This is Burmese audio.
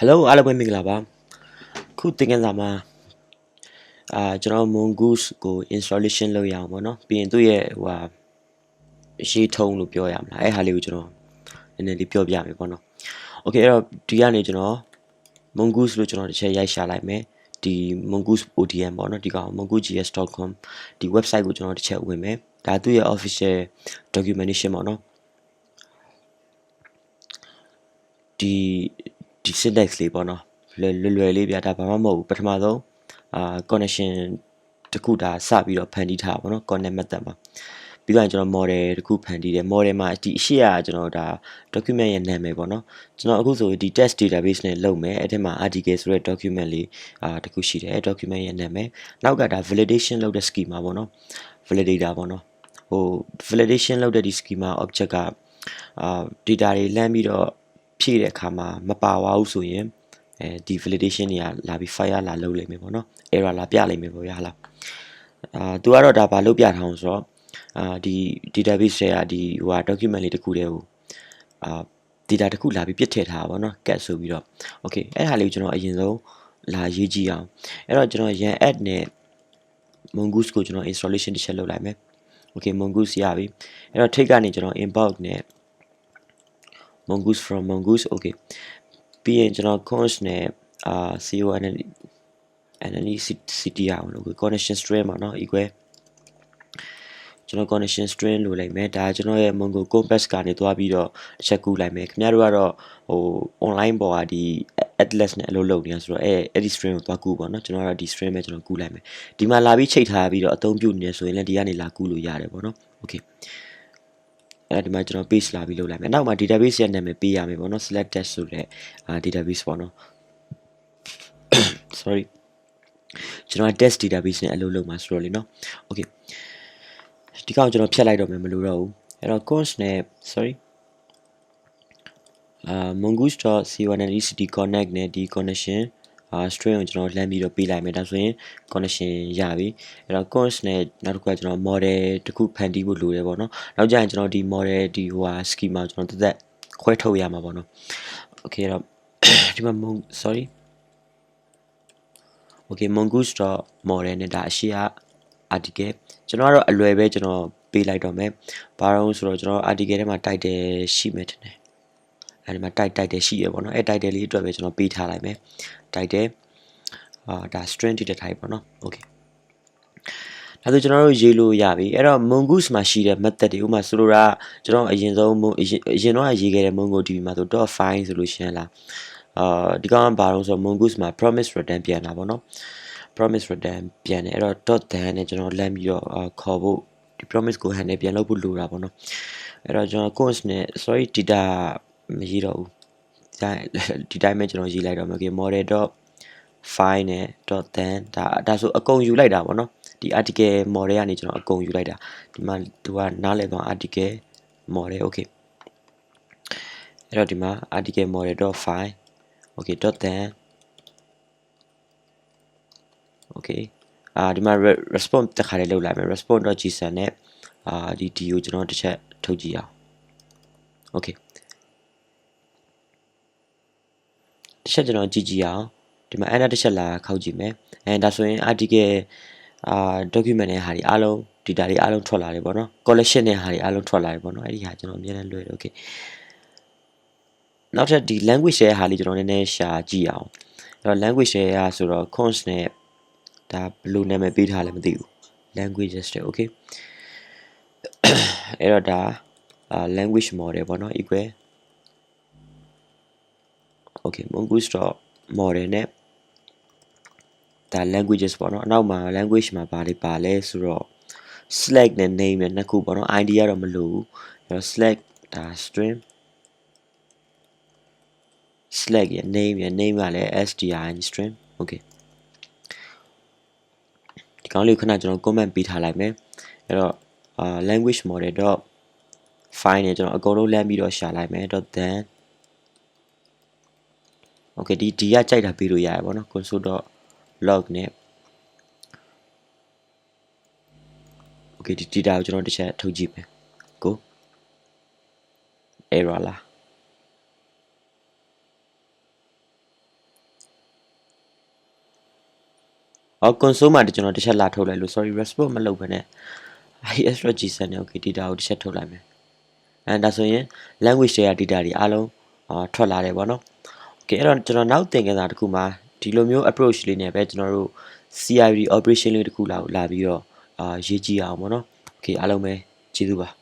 Hello အားလုံးပဲမင်္ဂလာပါခုသင်ခန်းစာမှာအာကျွန်တော် Mongoose ကို installation လုပ်ရအောင်ပေါ့နော်ပြီးရင်သူ့ရဲ့ဟိုဟာရေးထုံးလို့ပြောရမလားအဲ့ဟာလေးကိုကျွန်တော်နည်းနည်းလေးပြောပြမယ်ပေါ့နော် Okay အဲ့တော့ဒီကနေကျွန်တော် Mongoose လို့ကျွန်တော်တစ်ချက်ရိုက်ရှာလိုက်မယ်ဒီ Mongoose ODM ပေါ့နော်ဒီကောင် mongoose.gs.com ဒီ website ကိုကျွန်တော်တစ်ချက်ဝင်မယ်ဒါသူ့ရဲ့ official documentation ပေါ့နော်ဒီ ဒီ syntax လေးပေါ့နော်လွယ်လွယ်လွယ်လေးပြဒါဘာမှမဟုတ်ဘူးပထမဆုံးအာ connection တခုဒါစပြီးတော့ဖန်တီးထားပါတော့ connect method မှာပြီးတော့ကျွန်တော် model တခုဖန်တီးတယ် model မှာဒီအရှိရကျွန်တော်ဒါ document ရဲ့နာမည်ပေါ့နော်ကျွန်တော်အခုဆိုဒီ test database နဲ့လုပ်မယ်အဲ့ဒီမှာ article ဆိုတဲ့ document လေးအာတခုရှိတယ် document ရဲ့နာမည်နောက်ကဒါ validation လုပ်တဲ့ schema ပေါ့နော် validator ပေါ့နော်ဟို validation လုပ်တဲ့ဒီ schema object ကအာ data တွေလမ်းပြီးတော့ ဖြည့်တဲ့အခါမှာမပါသွားဘူးဆိုရင်အဲဒီ validation တွေကလာပြီး fire လာလုပ်လိမ့်မယ်ပေါ့နော် error လာပြလိမ့်မယ်ပေါ့ရလားအာသူကတော့ဒါဘာလုပ်ပြထားအောင်ဆိုတော့အာဒီ database တွေကဒီဟိုဟာ document လေးတစ်ခုတည်းကိုအာ data တစ်ခုလာပြီးပြစ်ထည့်ထားပါဘောနော် cat ဆိုပြီးတော့ okay အဲ့ဒါလေးကိုကျွန်တော်အရင်ဆုံးလာရေးကြည့်အောင်အဲ့တော့ကျွန်တော်ရန် add နဲ့ mongoose ကိုကျွန်တော် installation တစ်ချက်လုပ်လိုက်မယ် okay mongoose ရပြီအဲ့တော့ထိတ်ကနေကျွန်တော် inbox နဲ့ mongoose from mongoose okay ပြီးရင်ကျွန်တော် cons နဲ့အာ co analyticity အောင်လို့ connection string ပါเนาะ equal ကျွန်တော် connection string လို့လိုက်မယ်ဒါကျွန်တော်ရဲ့ mongo compass ကနေသွားပြီးတော့တစ်ချက်ကူးလိုက်မယ်ခင်ဗျားတို့ကတော့ဟို online ပေါ်ကဒီ atlas နဲ့အလုပ်လုပ်နေတာဆိုတော့အဲအဲ့ဒီ string ကိုသွားကူးပေါ့နော်ကျွန်တော်ကတော့ဒီ string ပဲကျွန်တော်ကူးလိုက်မယ်ဒီမှာလာပြီးချိန်ထားပြီးတော့အသုံးပြုနေဆိုရင်လည်းဒီကနေလာကူးလို့ရတယ်ပေါ့နော် okay အဲဒီမှာကျွန်တော် page လာပြီးလုပ်လိုက်မယ်နောက်မှာ database ရဲ့နာမည်ပေးရမယ်ပေါ့နော် select test ဆိုတဲ့အာ database ပေါ့နော် sorry ကျွန်တော် test database နဲ့အလုပ်လုပ်မှာဆိုတော့လေနော် okay ဒီကောင်ကျွန်တော်ဖြတ်လိုက်တော့မယ်မလို့တော့ဘူးအဲ့တော့ course နဲ့ sorry အာ mongoose.c1ncity connect နဲ့ဒီ connection အာ string ကိုကျွန်တော်လှမ်းပြီးတော့ပေးလိုက်မယ်ဒါဆိုရင် connection ရပြီအဲ့တော့ course နဲ့နောက်တစ်ခုကကျွန်တော် model တစ်ခုဖန်တီးဖို့လိုတယ်ပေါ့နော်နောက်ကျရင်ကျွန်တော်ဒီ model ဒီဟိုဟာ schema ကိုကျွန်တော်တက်တက်ခွဲထုတ်ရမှာပေါ့နော် okay အဲ့တော့ဒီမှာ mon sorry okay mongoose.model နဲ့ဒါအရှိက article ကျွန်တော်ကတော့အလွယ်ပဲကျွန်တော်ပေးလိုက်တော့မယ်ဘာလို့ဆိုတော့ကျွန်တော် article ထဲမှာ title ရှိမယ်ထင်တယ် အဲဒီမှာ title title ရှိရပေါ့နော်အဲ title လေးအတွက်ပဲကျွန်တော်ပေးထားလိုက်မယ် title အာဒါ string data type ပေါ့နော် okay ဒါဆိုကျွန်တော်တို့ရေးလို့ရပြီအဲ့တော့ mongoose မှာရှိတဲ့ method တွေဥပမာဆိုလိုတာကျွန်တော်အရင်ဆုံးအရင်တော့ရေးခဲ့တဲ့ mongodb မှာဆို .file ဆိုလို့ရှင်းလားအာဒီကောင်ကဘာလို့ဆိုတော့ mongoose မှာ promise return ပြန်တာပေါ့နော် promise return ပြန်တယ်အဲ့တော့ dot then နဲ့ကျွန်တော်လမ်းပြီးတော့ခေါ်ဖို့ဒီ promise ကို handle ပြန်လုပ်ဖို့လိုတာပေါ့နော်အဲ့တော့ကျွန်တော် course နဲ့ sorry data မရေးတော့ဘူးဒီတိုင်းပဲကျွန်တော်ရေးလိုက်တော့မယ် okay model dot file နဲ့ dot then ဒါဒါဆိုအကုန်ယူလိုက်တာပေါ့နော်ဒီ article model ကနေကျွန်တော်အကုန်ယူလိုက်တာဒီမှာသူကနားလည်သွား article model okay အဲ့တော့ဒီမှာ article model dot file okay dot then okay အာဒီမှာ response တခါလေးလုပ်လိုက်မယ် response.json နဲ့အာဒီ d ကိုကျွန်တော်တစ်ချက်ထုတ်ကြည့်အောင် okay တစ်ချက်ကျွန်တော်ကြည့်ကြည့်အောင်ဒီမှာ enter တစ်ချက်လာခောက်ကြည့်မယ်အဲဒါဆိုရင် article အာ document နဲ့ဟာဒီအားလုံး data တွေအားလုံးထွက်လာတယ်ပေါ့နော် collection နဲ့ဟာဒီအားလုံးထွက်လာတယ်ပေါ့နော်အဲ့ဒီဟာကျွန်တော်အများနဲ့လွယ်တယ် okay နောက်ထပ်ဒီ language ရဲ့ဟာလေးကျွန်တော်နည်းနည်းရှာကြည့်အောင်အဲ့တော့ language ရဲ့ဟာဆိုတော့ cons နဲ့ဒါဘယ်လိုနာမည်ပေးထားလဲမသိဘူး languages တဲ့ okay အဲ့တော့ဒါ language model ပေါ့နော် equal okay mongoose.model နဲ့ဒါ languages ပေါ့နော်အနောက်မှာ language မှာဘာတွေပါလဲဆိုတော့ slack နဲ့ name နဲ့နှစ်ခုပေါ့နော် id ကတော့မလိုဘူးအဲ့တော့ slack ဒါ string slack ရဲ့ name ရဲ့ name ကလည်း string string okay ဒီကောင်းလေးခဏကျွန်တော် comment ပေးထားလိုက်မယ်အဲ့တော့အာ language model dot file နဲ့ကျွန်တော်အကုန်လုံးလမ်းပြီးတော့ရှာလိုက်မယ် dot then okay ဒီဒီကကြိုက်တာပြီးလို့ရရပါတော့ console.log နဲ့ okay ဒီ data ကိုကျွန်တော်တစ်ချက်ထုတ်ကြည့်မယ်ကို error လားအော် console မှာကျွန်တော်တစ်ချက်လာထုတ်လိုက်လို့ sorry response မလုပ်ဘဲနဲ့ is.json နဲ့ okay data ကိုတစ်ချက်ထုတ်လိုက်မယ်အဲဒါဆိုရင် language တွေက data တွေအားလုံးထွက်လာတယ်ပေါ့နော် okay အဲ့တော့ကျွန်တော်နောက်သင်ခန်းစာတစ်ခုမှာဒီလိုမျိုး approach လေးနဲ့ပဲကျွန်တော်တို့ CID operation လေးတစ်ခုလာလာပြီးတော့အာရေးကြည့်အောင်ပေါ့နော် okay အားလုံးပဲကျေးဇူးပါ